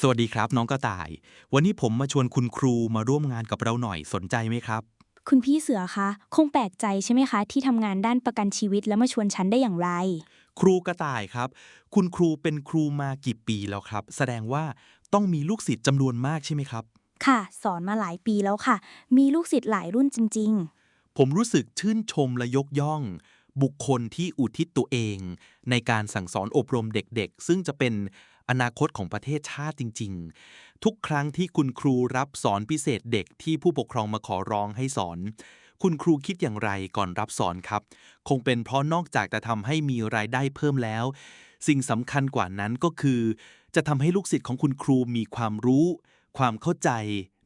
สวัสดีครับน้องกระต่าย วันนี้ผมมาชวนคุณครูมาร่วมงานกับเราหน่อยสนใจไหมครับ คุณพี่เสือคะ คงแปลกใจใช่ไหมคะ ที่ทำงานด้านประกันชีวิตแล้วมาชวนฉันได้อย่างไร ครูกระต่ายครับ คุณครูเป็นครูมากี่ปีแล้วครับ แสดงว่าต้องมีลูกศิษย์จำนวนมากใช่ไหมครับ ค่ะ สอนมาหลายปีแล้วค่ะ มีลูกศิษย์หลายรุ่นจริง ผมรู้สึกชื่นชมและยกย่อง บุคคลที่อุทิศตัวเอง ในการสั่งสอนอบรมเด็กๆ ซึ่งจะเป็น อนาคตของประเทศชาติจริง ๆ ทุกครั้งที่คุณครูรับสอนพิเศษเด็กที่ผู้ปกครองมาขอร้องให้สอน คุณครูคิดอย่างไรก่อนรับสอนครับ คงเป็นเพราะนอกจากจะทำให้มีรายได้เพิ่มแล้ว สิ่งสำคัญกว่านั้นก็คือ จะทำให้ลูกศิษย์ของคุณครูมีความรู้ ความเข้าใจ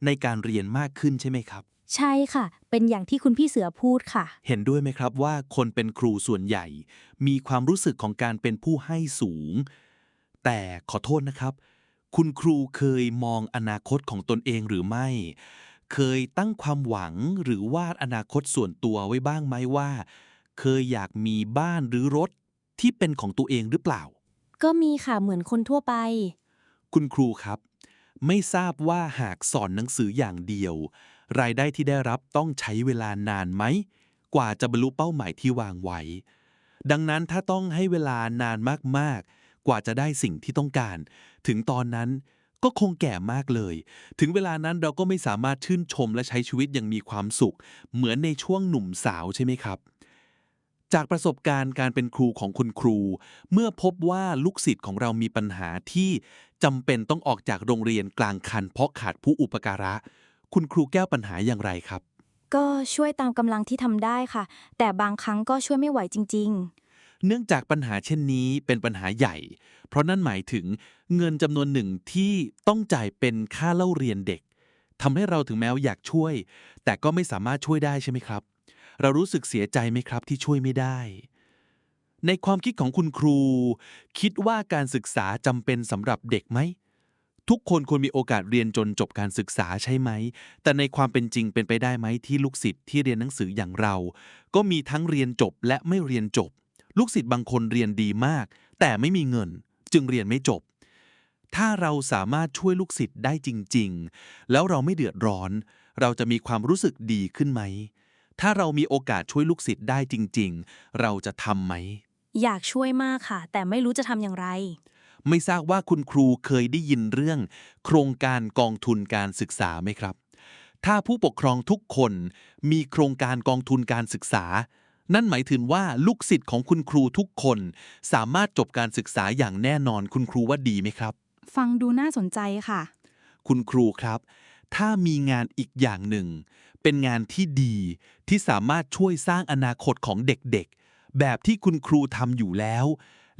ในการเรียนมากขึ้นใช่ไหมครับๆใช่ค่ะ เป็นอย่างที่คุณพี่เสือพูดค่ะ เห็นด้วยไหมครับว่าคนเป็นครูส่วนใหญ่ มีความรู้สึกของการเป็นผู้ให้สูง แต่ขอโทษนะครับ คุณครูเคยมองอนาคตของตนเองหรือไม่ เคยตั้งความหวังหรือวาดอนาคตส่วนตัวไว้บ้างไหมว่า เคยอยากมีบ้านหรือรถที่เป็นของตัวเองหรือเปล่า ก็มีค่ะเหมือนคนทั่วไป คุณครูครับ ไม่ทราบว่าหากสอนหนังสืออย่างเดียว รายได้ที่ได้รับต้องใช้เวลานานไหม กว่าจะบรรลุเป้าหมายที่วางไว้ ดังนั้นถ้าต้องให้เวลานานมากๆก ว่าจะได้สิ่งที่ต้องการ ถึงตอนนั้นก็คงแก่มากเลย ถึงเวลานั้นเราก็ไม่สามารถชื่นชมและใช้ชีวิตอย่างมีความสุข เหมือนในช่วงหนุ่มสาวใช่ไหมครับ จากประสบการณ์การเป็นครูของคุณครู เมื่อพบว่าลูกศิษย์ของเรามีปัญหาที่จำเป็นต้องออกจากโรงเรียนกลางคัน เพราะขาดผู้อุปการะ คุณครูแก้ปัญหาอย่างไรครับ ก็ช่วยตามกำลังที่ทำได้ค่ะ แต่บางครั้งก็ช่วยไม่ไหวจริง เนื่องจากปัญหาเช่นนี้เป็นปัญหาใหญ่ เพราะนั่นหมายถึงเงินจำนวนหนึ่งที่ต้องจ่ายเป็นค่าเล่าเรียนเด็กทำให้เราถึงแม้อยากช่วย แต่ก็ไม่สามารถช่วยได้ใช่ไหมครับ เรารู้สึกเสียใจไหมครับที่ช่วยไม่ได้ ในความคิดของคุณครู คิดว่าการศึกษาจำเป็นสำหรับเด็กไหมทุกคนควรมีโอกาสเรียนจนจบการศึกษาใช่ไหม แต่ในความเป็นจริงเป็นไปได้ไหมที่ลูกศิษย์ที่เรียนหนังสืออย่างเรา ก็มีทั้งเรียนจบและไม่เรียนจบ ลูกศิษย์บางคนเรียนดีมาก แต่ไม่มีเงิน จึงเรียนไม่จบ ถ้าเราสามารถช่วยลูกศิษย์ได้จริง ๆ แล้วเราไม่เดือดร้อน เราจะมีความรู้สึกดีขึ้นไหม ถ้าเรามีโอกาสช่วยลูกศิษย์ได้จริง ๆ เราจะทำไหมๆอยากช่วยมากค่ะ แต่ไม่รู้จะทำอย่างไร ไม่ทราบว่าคุณครูเคยได้ยินเรื่อง โครงการกองทุนการศึกษาไหมครับ ถ้าผู้ปกครองทุกคนมีโครงการกองทุนการศึกษา นั่นหมายถึงว่าลูกศิษย์ของคุณครูทุกคน สามารถจบการศึกษาอย่างแน่นอนคุณครูว่าดีไหมครับ ฟังดูน่าสนใจค่ะ คุณครูครับ ถ้ามีงานอีกอย่างหนึ่ง เป็นงานที่ดีที่สามารถช่วยสร้างอนาคตของเด็กๆ แบบที่คุณครูทำอยู่แล้ว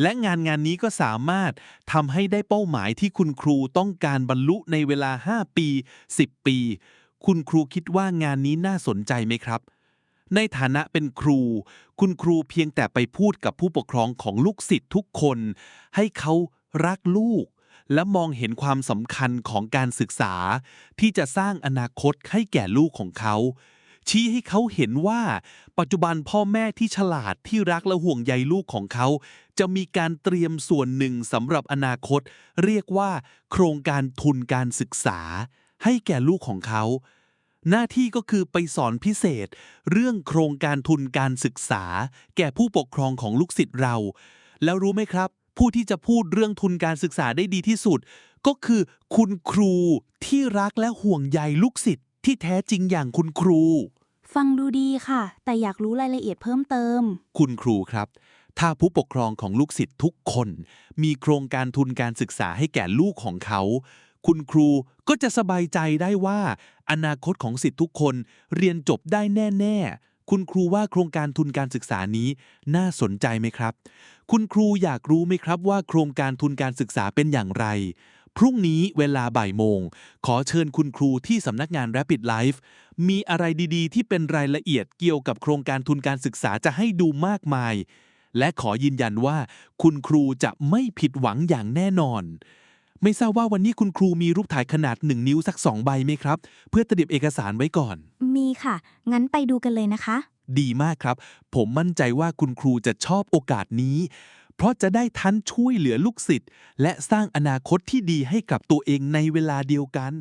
และงานงานนี้ก็สามารถทำให้ได้เป้าหมายที่คุณครูต้องการบรรลุในเวลา 5 ปี 10 ปี คุณครูคิดว่างานนี้น่าสนใจไหมครับ ในฐานะเป็นครู คุณครูเพียงแต่ไปพูดกับผู้ปกครองของลูกศิษย์ทุกคน ให้เขารักลูก และมองเห็นความสำคัญของการศึกษา ที่จะสร้างอนาคตให้แก่ลูกของเขา ชี้ให้เขาเห็นว่า ปัจจุบันพ่อแม่ที่ฉลาดที่รักและห่วงใยลูกของเขา จะมีการเตรียมส่วนหนึ่งสำหรับอนาคต เรียกว่า โครงการทุนการศึกษา ให้แก่ลูกของเขา หน้าที่ก็คือไปสอนพิเศษ เรื่องโครงการทุนการศึกษา แก่ผู้ปกครองของลูกศิษย์เรา แล้วรู้ไหมครับ ผู้ที่จะพูดเรื่องทุนการศึกษาได้ดีที่สุด ก็คือคุณครูที่รักและห่วงใยลูกศิษย์ที่แท้จริงอย่างคุณครู ฟังดูดีค่ะ แต่อยากรู้รายละเอียดเพิ่มเติม คุณครูครับ ถ้าผู้ปกครองของลูกศิษย์ทุกคน มีโครงการทุนการศึกษาให้แก่ลูกของเขา คุณครูก็จะสบายใจได้ว่า อนาคตของศิษย์ทุกคนเรียนจบได้แน่ ๆ คุณครูว่าโครงการทุนการศึกษานี้น่าสนใจไหมครับ คุณครูอยากรู้ไหมครับว่าโครงการทุนการศึกษาเป็นอย่างไร พรุ่งนี้เวลาบ่ายโมง ขอเชิญคุณครูที่สำนักงาน Rapid Life มีอะไรดีๆ ที่เป็นรายละเอียดเกี่ยวกับโครงการทุนการศึกษาจะให้ดูมากมาย และขอยืนยันว่า คุณครูจะไม่ผิดหวังอย่างแน่นอน ไม่ทราบว่าวันนี้คุณครูมีรูปถ่ายขนาดหนึ่งนิ้วสักสองใบไหมครับ เพื่อเตรียมเอกสารไว้ก่อน มีค่ะ งั้นไปดูกันเลยนะคะ ดีมากครับ ผมมั่นใจว่าคุณครูจะชอบโอกาสนี้ เพราะจะได้ทันช่วยเหลือลูกศิษย์และสร้างอนาคตที่ดีให้กับตัวเองในเวลาเดียวกัน